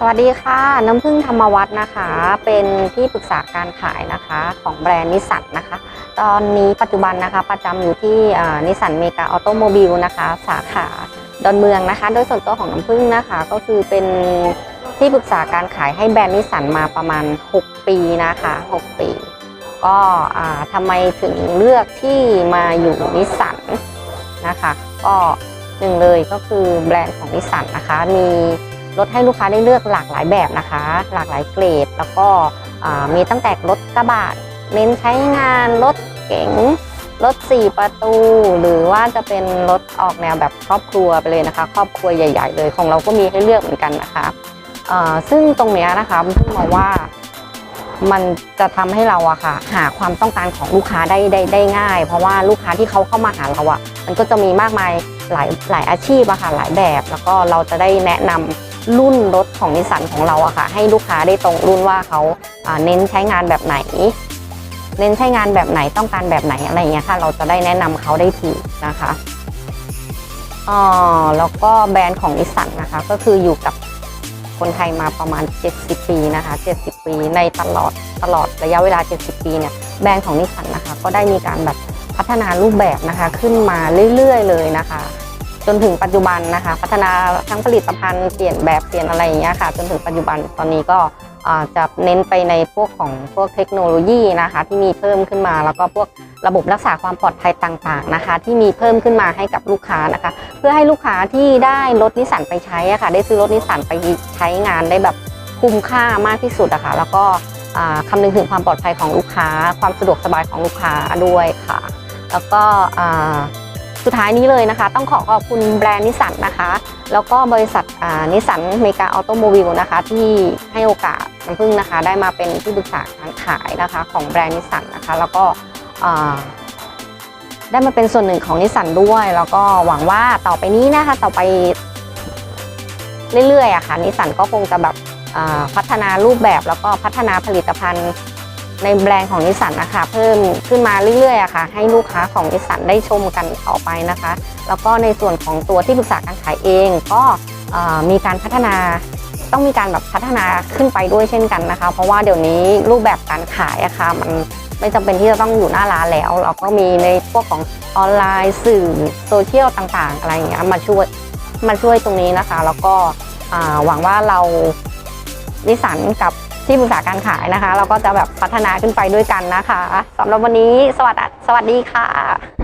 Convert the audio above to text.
สวัสดีค่ะ น้ำพึ่งธรรมวัฒน์นะคะ เป็นที่ปรึกษาการขายนะคะของแบรนด์นิสสันนะคะ ตอนนี้ปัจจุบันนะคะประจำอยู่ที่นิสสันเมกาออโตโมบิลนะคะ สาขาดอนเมืองนะคะ โดยส่วนตัวของน้ำพึ่งนะคะก็คือเป็นที่ปรึกษาการขายให้แบรนด์นิสสันมาประมาณ 6 ปีนะคะ 6 ปี ก็ทำไมถึงเลือกที่มาอยู่นิสสันนะคะ ก็หนึ่งเลยก็คือแบรนด์ของนิสสันนะคะมี รถให้ลูกค้าได้เลือกหลากหลายแบบนะคะ หลากหลายเกรด แล้วก็มีตั้งแต่รถกระบะเน้นใช้งานรถเก๋งรถ 4 ประตู หรือว่าจะเป็นรถออกแนวแบบครอบครัวไปเลยนะคะ ครอบครัวใหญ่ ๆ เลยของเราก็มีให้เลือกเหมือนกันนะคะซึ่งตรงเนี้ยนะคะเพิ่งมองว่า มันจะทำให้เราอะค่ะ หาความต้องการของลูกค้าได้ได้ได้ง่าย เพราะว่าลูกค้าที่เขาเข้ามาหาเราอะมันก็จะมีมากมายหลายหลายอาชีพอะค่ะหลายแบบ แล้วก็เราจะได้แนะนำรุ่นรถของนิสสันของเราอะค่ะ ให้ลูกค้าได้ตรงรุ่นว่าเขาเน้นใช้งานแบบไหน เน้นใช้งานแบบไหนต้องการแบบไหนอะไรอย่างเงี้ยค่ะ เราจะได้แนะนำเขาได้ถูกนะคะอ๋อแล้วก็แบรนด์ของนิสสันนะคะ ก็คืออยู่กับ คนไทยมาประมาณ 70 ปีนะคะ 70 ปีในตลอดตลอดระยะเวลา 70 ปีเนี่ยแบรนด์ของนิสสันนะคะ ก็ได้มีการแบบพัฒนารูปแบบนะคะขึ้นมาเรื่อยๆ เลยนะคะ จนถึงปัจจุบันนะคะ พัฒนาทั้งผลิตภัณฑ์เปลี่ยนแบบเปลี่ยนอะไรอย่างเงี้ยค่ะ จนถึงปัจจุบันตอนนี้ก็ จะเน้นไปในพวกของพวกเทคโนโลยีนะคะ ที่มีเพิ่มขึ้นมา แล้วก็พวกระบบรักษาความปลอดภัยต่างๆนะคะ ที่มีเพิ่มขึ้นมาให้กับลูกค้านะคะ เพื่อให้ลูกค้าที่ได้รถนิสสันไปใช้ะค่ะ ได้ซื้อรถนิสสันไปใช้งานได้แบบคุ้มค่ามากที่สุดอะค่ะแล้วก็คำนึงถึงความปลอดภัยของลูกค้า ความสะดวกสบายของลูกค้าด้วยค่ะ แล้วก็ สุดท้ายนี้เลยนะคะ ต้องขอขอบคุณแบรนด์นิสสันนะคะ แล้วก็บริษัทนิสสันเมกาออโตโมบิลนะคะ ที่ให้โอกาสน้ำพึ่งนะคะ ได้มาเป็นที่ปรึกษาการขายนะคะของแบรนด์นิสสันนะคะ แล้วก็อ่าได้มาเป็นส่วนหนึ่งของนิสสันด้วย แล้วก็หวังว่าต่อไปนี้นะคะ ต่อไปเรื่อยๆอะค่ะนิสสันก็คงจะแบบอ่าพัฒนารูปแบบแล้วก็พัฒนาผลิตภัณฑ์ ในแบรนด์ของนิสสันนะคะเพิ่มขึ้นมาเรื่อยๆอะค่ะ ให้ลูกค้าของนิสสันได้ชมกันต่อไปนะคะ แล้วก็ในส่วนของตัวที่ปรึกษาการขายเองก็มีการพัฒนาต้องมีการแบบพัฒนาขึ้นไปด้วยเช่นกันนะคะ เพราะว่าเดี๋ยวนี้รูปแบบการขายอะค่ะมันไม่จำเป็นที่จะต้องอยู่หน้าร้านแล้ว เราก็มีในพวกของออนไลน์สื่อโซเชียลต่างๆ อะไรอย่างเงี้ยมาช่วยมาช่วยตรงนี้นะคะ แล้วก็หวังว่าเรานิสสันกับ ที่ปรึกษาการขายนะคะ เราก็จะแบบพัฒนาขึ้นไปด้วยกันนะคะสำหรับวันนี้สวัสดีสวัสดีค่ะ